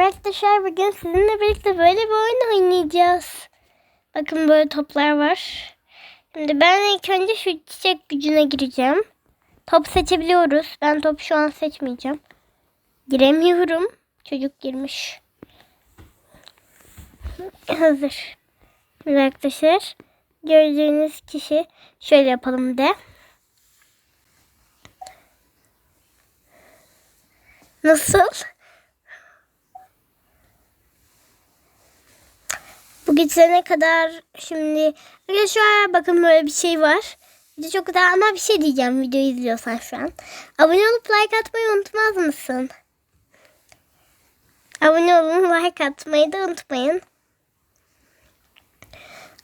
Arkadaşlar bugün sizinle birlikte böyle bir oyun oynayacağız. Bakın böyle toplar var. Şimdi ben ilk önce şu çiçek gücüne gireceğim. Top seçebiliyoruz. Ben top şu an seçmeyeceğim. Giremiyorum. Çocuk girmiş. Hazır. Şimdi arkadaşlar gördüğünüz kişi şöyle yapalım de. Nasıl? Bu gidene kadar şimdi arkadaşlar bakın böyle bir şey var. De çok güzel ama bir şey diyeceğim video izliyorsan şu an. Abone olup like atmayı unutmaz mısın? Abone olun like atmayı da unutmayın.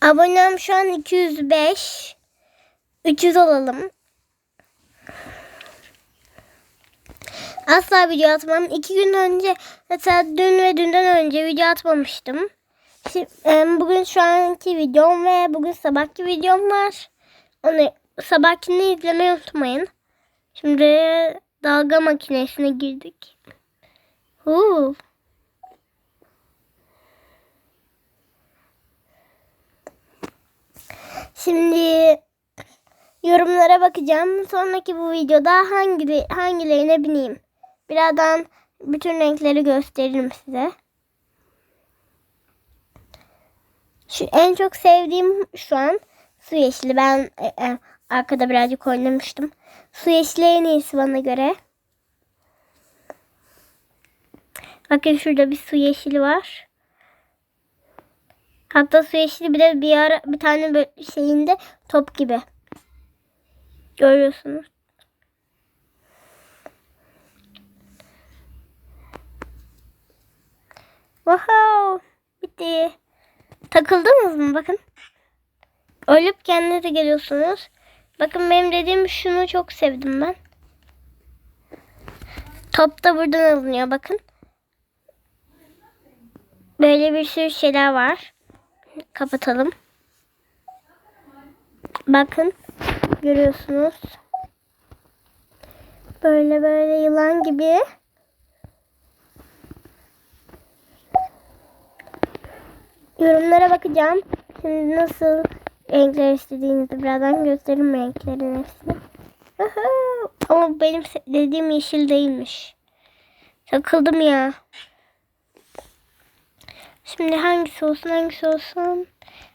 Abonem şu an 205. 300 olalım. Asla video atmam. İki gün önce mesela dün ve dünden önce video atmamıştım. Şimdi, bugün şu anki videom ve bugün sabahki videom var. Onu sabahkini izlemeyi unutmayın. Şimdi dalga makinesine girdik. Huu. Şimdi yorumlara bakacağım. Sonraki bu videoda hangi hangilerine bineyim. Birazdan bütün renkleri gösteririm size. Şu en çok sevdiğim şu an su yeşili. Ben e, e, arkada birazcık oynamıştım. Su yeşili en iyisi bana göre. Bakın şurada bir su yeşili var. Hatta su yeşili bir de bir ara bir tane böyle şeyinde top gibi. Görüyorsunuz. Wow! Bitti. Takıldınız mı? Bakın. Ölüp kendinize geliyorsunuz. Bakın benim dediğim şunu çok sevdim ben. Top da buradan alınıyor bakın. Böyle bir sürü şeyler var. Kapatalım. Bakın. Görüyorsunuz. Böyle böyle yılan gibi. Yorumlara bakacağım. Şimdi nasıl renkler istediğinizi birazdan gösteririm renklerin hepsini. Ama benim dediğim yeşil değilmiş. Takıldım ya. Şimdi hangisi olsun hangisi olsun.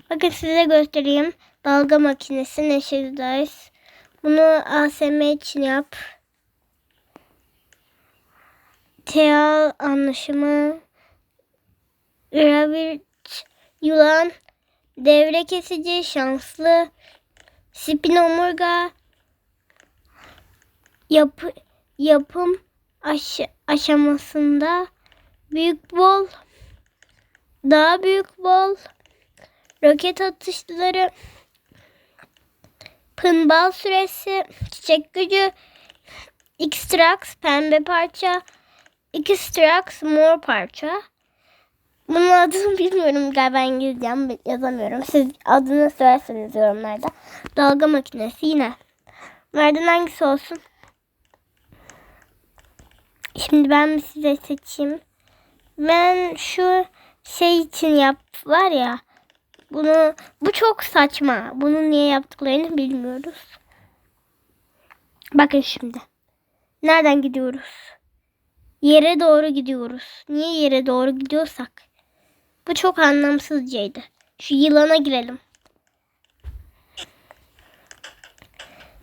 Bakın size göstereyim. Dalga makinesi Neşeli Dice. Bunu ASM için yap. Teal anlaşımı. Rabbit yılan, devre kesici, şanslı, spin omurga, yapı, yapım aş, aşamasında büyük bol, daha büyük bol, roket atışları, pınbal süresi, çiçek gücü, Xtrax pembe parça, Xtrax mor parça. Bunun adını bilmiyorum galiba İngilizcem yazamıyorum. Siz adını söylerseniz yorumlarda. Dalga makinesi yine. Nereden hangisi olsun? Şimdi ben size seçeyim. Ben şu şey için yap var ya. Bunu bu çok saçma. Bunu niye yaptıklarını bilmiyoruz. Bakın şimdi. Nereden gidiyoruz? Yere doğru gidiyoruz. Niye yere doğru gidiyorsak? Bu çok anlamsızcaydı. Şu yılana girelim.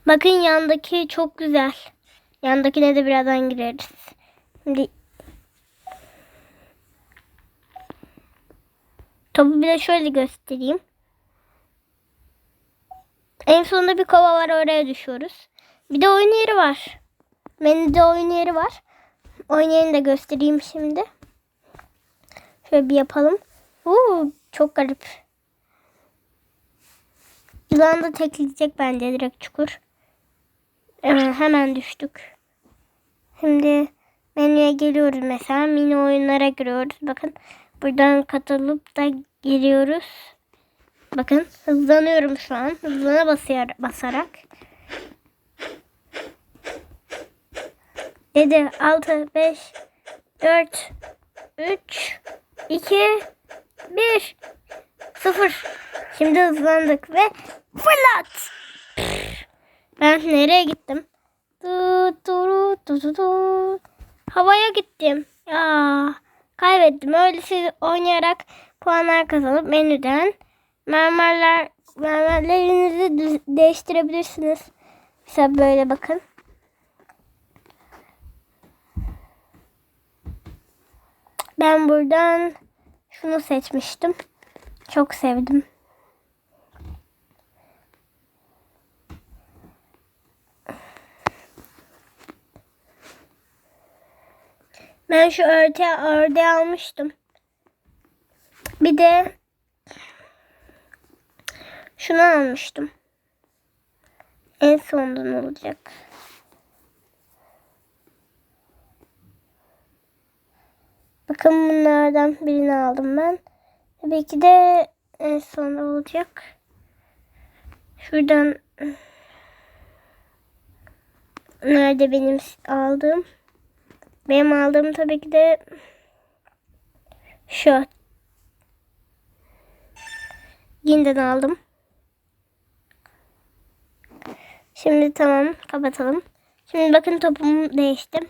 Bakın yandaki çok güzel. Yandakine de birazdan gireriz. Şimdi topu bir de şöyle göstereyim. En sonunda bir kova var oraya düşüyoruz. Bir de oyun yeri var. Benim de oyun yeri var. Oyun yerini de göstereyim şimdi. Şöyle bir yapalım. Uuu çok garip. Yılan da tekleyecek bence direkt çukur. Hemen, hemen düştük. Şimdi menüye geliyoruz mesela. Mini oyunlara giriyoruz. Bakın buradan katılıp da giriyoruz. Bakın hızlanıyorum şu an. Hızlana basıyor, basarak. 7, 6, 5, 4, 3, 2, 1, 0. Şimdi hızlandık ve fırlat. Ben nereye gittim? Du, du, du, du, du. Havaya gittim. Ya kaybettim. Öylesi oynayarak puanlar kazanıp menüden mermerler mermerlerinizi değiştirebilirsiniz. Mesela böyle bakın. Ben buradan şunu seçmiştim. Çok sevdim. Ben şu örte ördeği almıştım. Bir de şunu almıştım. En sondan olacak. Bakın bunlardan birini aldım ben. Tabii ki de en sonda olacak. Şuradan nerede benim aldığım? Benim aldığım tabii ki de şu. Yeniden aldım. Şimdi tamam kapatalım. Şimdi bakın topumu değiştim.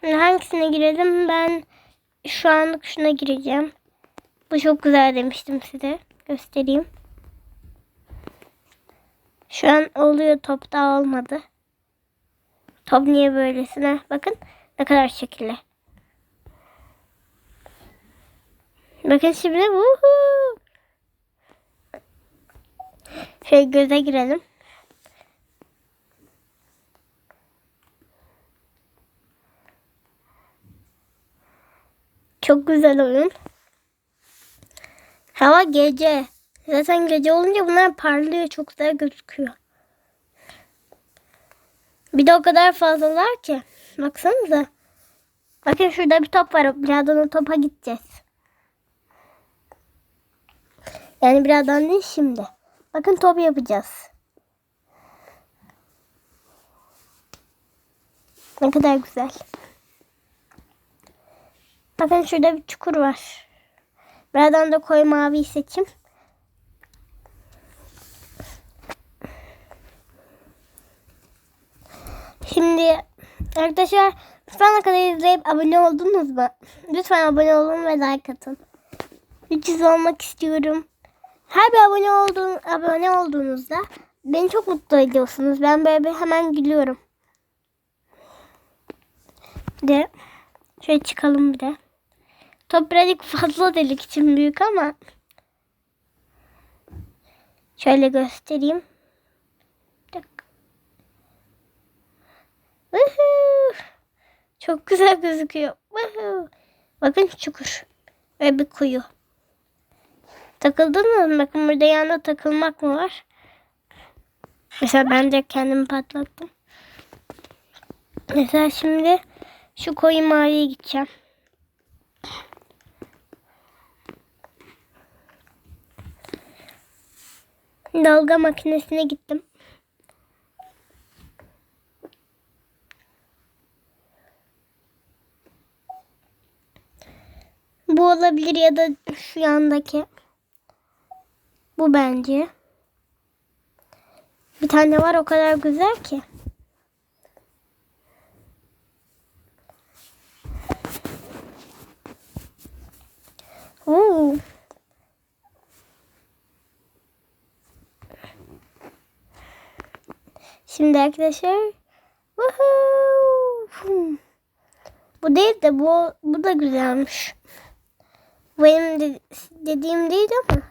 Şimdi hangisine girelim? Ben şu anlık şuna gireceğim. Bu çok güzel demiştim size. Göstereyim. Şu an oluyor top da olmadı. Top niye böylesine? Bakın ne kadar şekilli. Bakın şimdi vuhuu. Şöyle göze girelim. Çok güzel oyun. Hava gece. Zaten gece olunca bunlar parlıyor. Çok güzel gözüküyor. Bir de o kadar fazlalar ki. Baksanıza. Bakın şurada bir top var. Birazdan o topa gideceğiz. Yani birazdan değil şimdi. Bakın top yapacağız. Ne kadar güzel. Bakın şurada bir çukur var. Birazdan da koyu maviyi seçeyim. Şimdi arkadaşlar şu ana kadar izleyip abone oldunuz mu? Lütfen abone olun ve like atın. 300 olmak istiyorum. Her bir abone olduğun, abone olduğunuzda beni çok mutlu ediyorsunuz. Ben böyle bir hemen gülüyorum. De şöyle çıkalım bir de. Top fazla delik için büyük ama şöyle göstereyim. Çok güzel gözüküyor. Bakın çukur ve bir kuyu. Takıldınız mı? Bakın burada yanında takılmak mı var? Mesela ben de kendimi patlattım. Mesela şimdi şu koyu maviye gideceğim. Dalga makinesine gittim. Bu olabilir ya da şu yandaki. Bu bence. Bir tane var o kadar güzel ki. Oo. Şimdi arkadaşlar. Woohoo! Bu değil de bu bu da güzelmiş. Benim de, dediğim değil ama.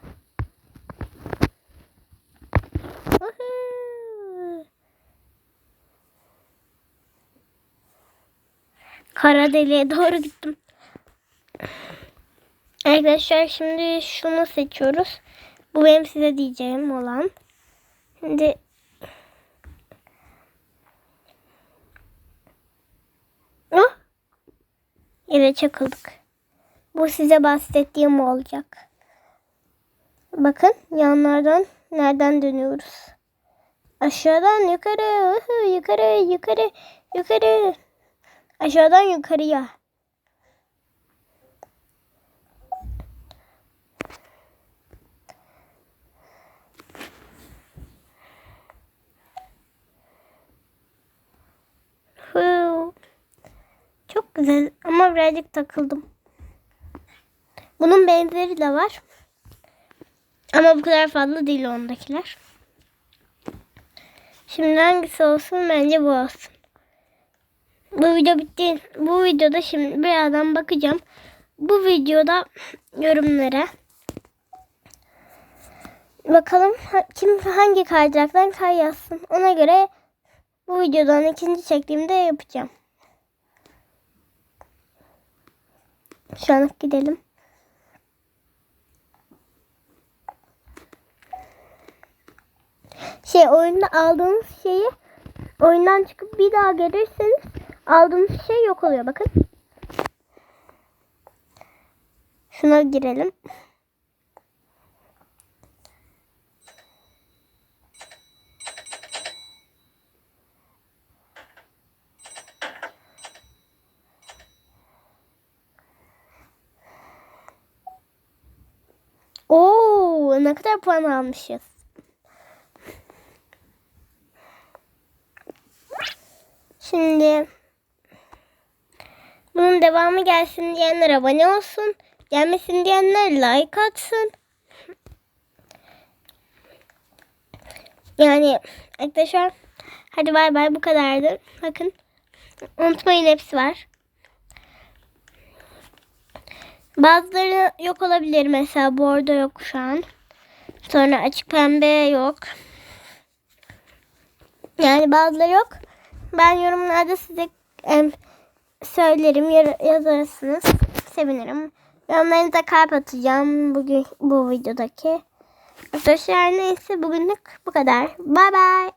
Kara deliğe doğru gittim. Arkadaşlar şimdi şunu seçiyoruz. Bu benim size diyeceğim olan. Şimdi Oh! Yere çakıldık. Bu size bahsettiğim olacak. Bakın yanlardan nereden dönüyoruz. Aşağıdan yukarı, yukarı, yukarı, yukarı. Aşağıdan yukarıya. Güzel ama birazcık takıldım. Bunun benzeri de var. Ama bu kadar fazla değil ondakiler. Şimdi hangisi olsun? Bence bu olsun. Bu video bitti. Bu videoda şimdi birazdan bakacağım. Bu videoda yorumlara bakalım kim hangi kaydıraktan kay yazsın. Ona göre bu videodan ikinci çektiğimde yapacağım. Şu an gidelim. Şey oyunda aldığınız şeyi oyundan çıkıp bir daha gelirseniz aldığınız şey yok oluyor bakın. Şuna girelim. Oo, ne kadar puan almışız. Şimdi bunun devamı gelsin diyenler abone olsun. Gelmesin diyenler like atsın. Yani arkadaşlar hadi bay bay bu kadardı. Bakın unutmayın hepsi var. Bazıları yok olabilir mesela bordo yok şu an. Sonra açık pembe yok. Yani bazıları yok. Ben yorumlarda size em, söylerim, yazarsınız. Sevinirim. Yorumlarınıza kalp atacağım bugün bu videodaki. Arkadaşlar neyse bugünlük bu kadar. Bay bay.